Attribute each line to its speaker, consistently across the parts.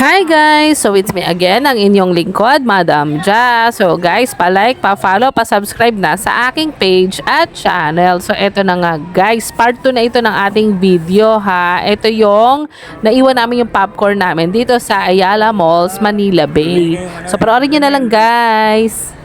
Speaker 1: Hi guys! So it's me again, ang inyong lingkod, Madam Ja. So guys, pa-like, pa-follow, pa-subscribe na sa aking page at channel. So eto na nga guys, part 2 na ito ng ating video ha. Ito yung naiwan namin yung popcorn namin dito sa Ayala Malls, Manila Bay. So panoorin nyo na lang guys!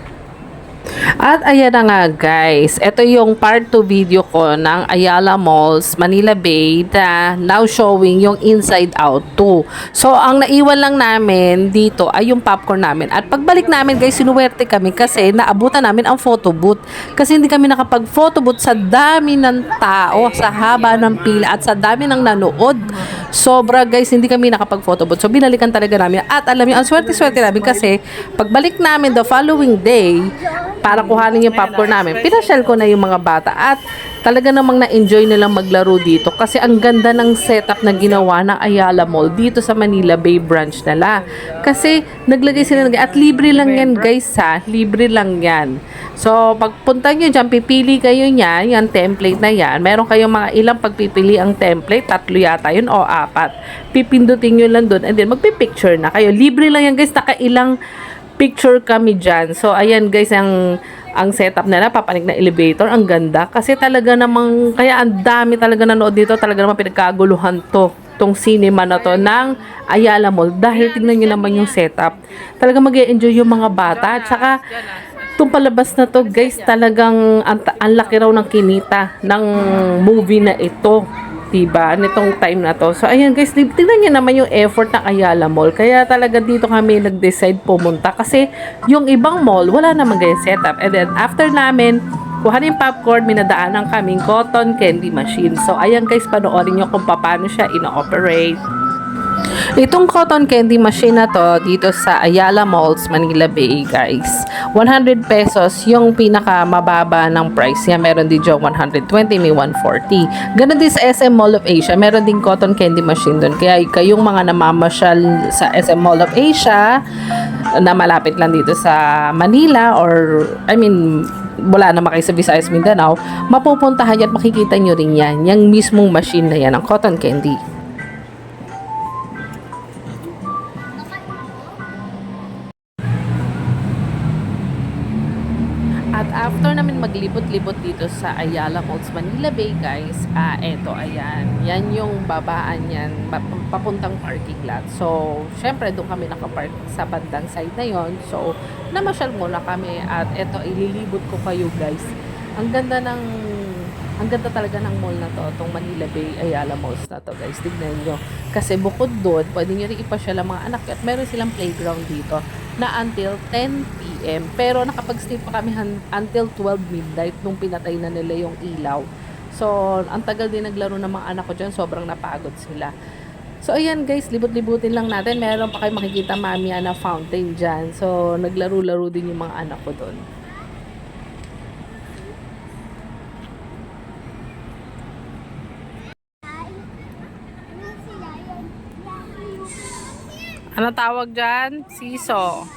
Speaker 1: At ayan na nga guys, ito yung part 2 video ko ng Ayala Malls, Manila Bay na now showing yung inside out 2. So ang naiwan lang namin dito ay yung popcorn namin. At pagbalik namin guys, sinuwerte kami kasi naabutan namin ang photo booth. Kasi hindi kami nakapag photo booth sa dami ng tao, sa haba ng pila at sa dami ng nanood. Sobra guys, hindi kami nakapag photo booth. So binalikan talaga namin. At alam niyo, ang swerte-swerte namin kasi pagbalik namin the following day, para kuhanin yung popcorn namin, pinasyal ko na yung mga bata at talaga namang na-enjoy nilang maglaro dito kasi ang ganda ng setup na ginawa ng Ayala Mall dito sa Manila Bay branch nila. Kasi naglagay sila ng at libre lang yan guys ha, libre lang yan. So pagpunta nyo dyan, pipili kayo niyan, yung template na yan. Meron kayong mga ilang pagpipili ang template, tatlo yata yun o apat. Pipindutin nyo lang doon and then magpipicture na kayo. Libre lang yan guys, nakailang picture kami dyan. So, ayan guys, ang ang setup nila, papanik na elevator, ang ganda. Kasi talaga namang, kaya ang dami talaga nanood dito, talaga namang pinagkaguluhan to tong cinema na to ng Ayala Mall dahil tingnan nyo naman yung setup talaga mag enjoy yung mga bata at saka itong palabas na to guys talagang ang, ang laki raw ng kinita ng movie na ito diba, nitong time na to. So, ayan guys, tingnan nyo naman yung effort ng Ayala Mall. Kaya talaga dito kami nag-decide pumunta. Kasi yung ibang mall, wala naman ganyan setup. And then, after namin, kuhanin popcorn, minadaanan kaming cotton candy machine. So, ayan guys, panoorin nyo kung paano siya ino-operate. Itong cotton candy machine na to dito sa Ayala Malls, Manila Bay, guys. 100 pesos yung pinaka mababa ng price niya. Meron din dyan 120, may 140. Ganon din sa SM Mall of Asia. Meron din cotton candy machine doon. Kaya kayong mga namamasyal sa SM Mall of Asia na malapit lang dito sa Manila or I mean wala naman kayo sa Visayas Mindanao, mapupuntahan yan at makikita nyo rin yan. Yung mismong machine na yan, ang cotton candy. After namin maglibot-libot dito sa Ayala Malls, Manila Bay, guys, ah, eto, ayan. Yan yung babaan yan, pa- papuntang parking lot. So, syempre, doon kami nakapark sa bandang side na yon So, namasyal muna kami at eto, ililibot ko kayo, guys. Ang ganda ng ang ganda talaga ng mall na to, itong Manila Bay Ayala Malls na to guys, tignan nyo. Kasi bukod doon, pwede nyo rin ipasyal ang mga anak at meron silang playground dito na until 10pm. Pero nakapag-stay pa kami until 12 midnight nung pinatay na nila yung ilaw. So, ang tagal din naglaro ng mga anak ko dyan, sobrang napagod sila. So, ayan guys, libot-libutin lang natin. Meron pa kayo makikita mamaya na fountain dyan. So, naglaro-laro din yung mga anak ko doon. Ano tawag dyan? Siso.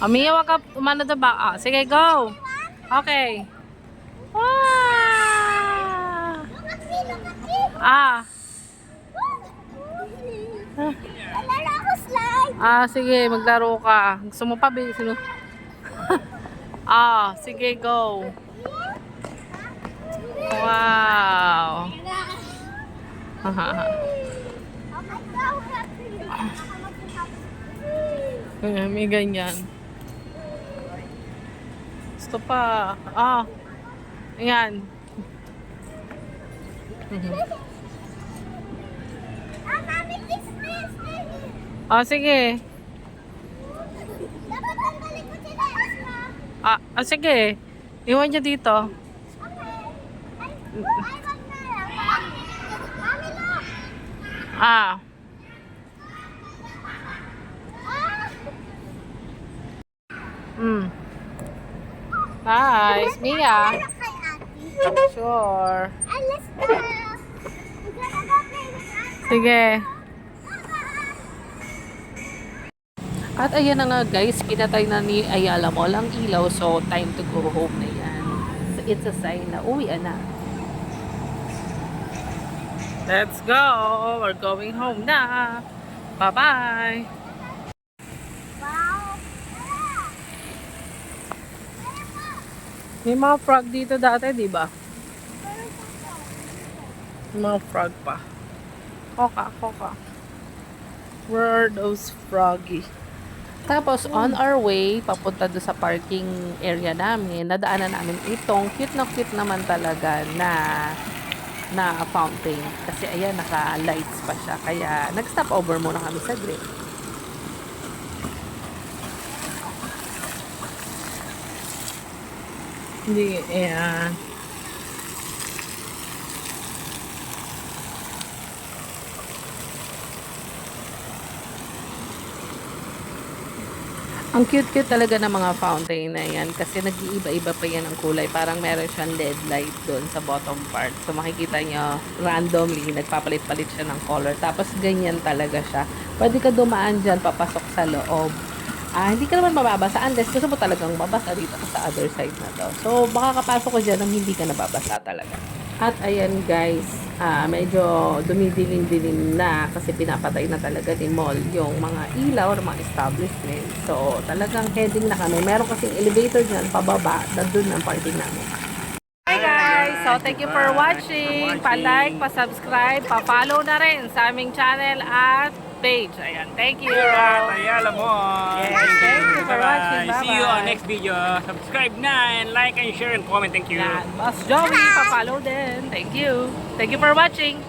Speaker 1: Amiya, wag ka umano sa ba? Ah, sige, go. Okay. Wow! Ah,
Speaker 2: slide.
Speaker 1: Ah, sige, maglaro ka. Gusto mo pa, babe? Sino? ah, sige, go. Wow. May ganyan. Gusto pa. Ah. Ayan.
Speaker 2: Ah, mami, kiss this.
Speaker 1: Ah, sige.
Speaker 2: Dapat ang balik ko sila, Asma.
Speaker 1: Ah, ah sige. Iwan niya dito.
Speaker 2: Okay. Ay, ay, wag na lang. Mami,
Speaker 1: At ayan na nga guys, pinatay na ni Ayala Mall ang ilaw so time to go home na yan. So, it's a sign na uwi na. Let's go! We're going home na! Bye-bye! May mga frog dito dati, di ba? May mga frog pa. Koka, koka. Where are those froggy? Tapos, on our way, papunta doon sa parking area namin, nadaanan namin itong cute na cute naman talaga na na fountain. Kasi ayan, naka-lights pa siya. Kaya, nag-stop over muna kami sa grip. Hindi, ayan. Ang cute-cute talaga ng mga fountain na yan kasi nag-iiba-iba pa yan ang kulay. Parang meron siyang LED light doon sa bottom part. So makikita nyo randomly, nagpapalit-palit siya ng color. Tapos ganyan talaga siya. Pwede ka dumaan dyan, papasok sa loob. Ah, hindi ka naman mababasa unless gusto mo talagang mabasa dito sa other side na to. So baka kapasok ko dyan nang hindi ka nababasa talaga. At ayan guys, ah, medyo dumidilim-dilim na kasi pinapatay na talaga ni mall yung mga ilaw ng mga establishment. So talagang heading na kami. Meron kasing elevator dyan pababa na dun ang parking namin. So thank you for watching. Pa-like, pa-subscribe, pa-follow na rin sa aming channel at page. Ayan, thank you!
Speaker 3: At Ayala mo.
Speaker 1: Yes, thank you for watching.
Speaker 3: See you on next video. Subscribe na and like and share and comment. Thank you.
Speaker 1: Yan. Boss Joey, pa-follow din. Thank you. Thank you for watching.